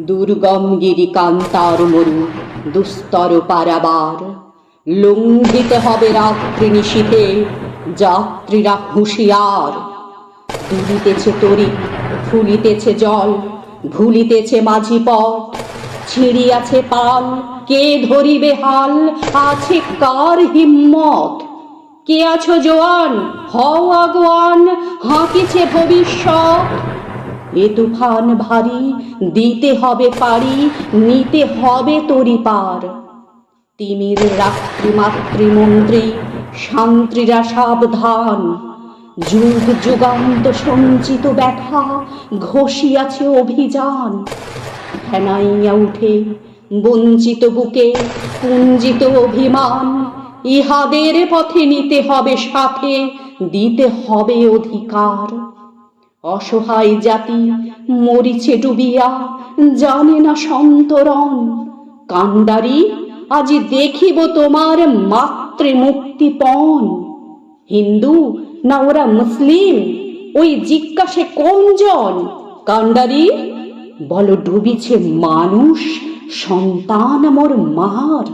দুর্গম গিরি কান্তার মরু, দুস্তর পারাবার। লঙ্ঘিতে হবে রাত্রি নিশীথে, যাত্রীরা হুঁশিয়ার। দুলিতেছে তরি, ফুলিতেছে জল, ভুলিতেছে মাঝি পথ। ছিঁড়িয়াছে পাল, কে ধরিবে হাল? আছে কার হিম্মত? কে আছো জোয়ান? হও আগুয়ান, হাঁকিছে ভবিষ্যৎ। এ তুফান ভারী, দিতে হবে পারি, নিতে হবে তরি পার। তিমির রাত্রি মাতৃমন্ত্রী শান্ত্রীরা সাবধান। যুগ যুগান্ত সঞ্চিত ব্যথা ঘষিয়াছে অভিযান। ফেনাইয়া উঠে বঞ্চিত বুকে পুঞ্জিত অভিমান, ইহাদের পথে নিতে হবে সাথে, দিতে হবে অধিকার। অসহায় জাতি মরিছে ডুবিয়া, জানে না সন্তরণ। কান্ডারি, আজি দেখিব তোমার মাতৃ মুক্তিপণ হিন্দু না ওরা মুসলিম? ওই জিজ্ঞাসে কোনজন কান্ডারি, বলো ডুবিছে মানুষ, সন্তান মোর মার।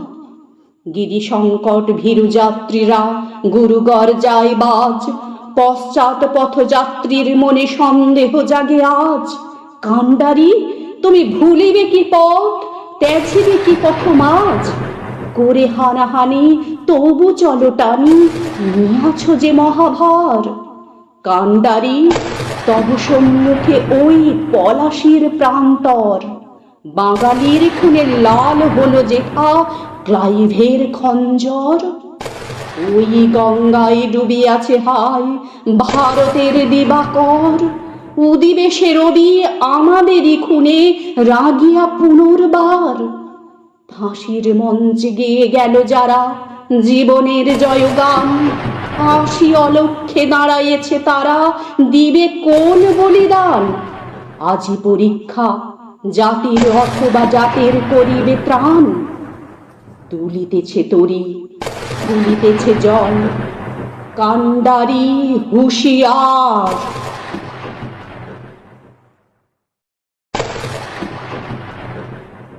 গিরি সংকট ভীরু যাত্রীরা গুরুগর যায় বাজ পশ্চাৎ পথযাত্রীর মনে সন্দেহ জাগে আজ। কান্ডারি, তুমি ভুলিবে কি পথ? তেছিবে কি পথ মাঝ? করে হানাহানি, তবু চলো টানি নিয়াছ যে মহাভার। কান্ডারি, তব সম্মুখে ওই পলাশির প্রান্তর। বাঙালির খুনে লাল হলো যেথা ক্লাইভের খঞ্জর। ওই গঙ্গায় ডুবিয়াছে হায়, ভারতের দিবাকর। উদিবেশে রবি আমাদেরই খুনে রাগিয়া পুনর্বার। ফাঁসির মঞ্চে গিয়ে গেল যারা জীবনের জয়গান। আশি অলক্ষে দাঁড়াইছে তারা, দিবে কোন বলিদান? আজি পরীক্ষা, জাতির অথবা জাতের করিবে ত্রাণ। তুলিতেছে তরি তুলিতেছে জল কান্ডারি হুঁশিয়ার।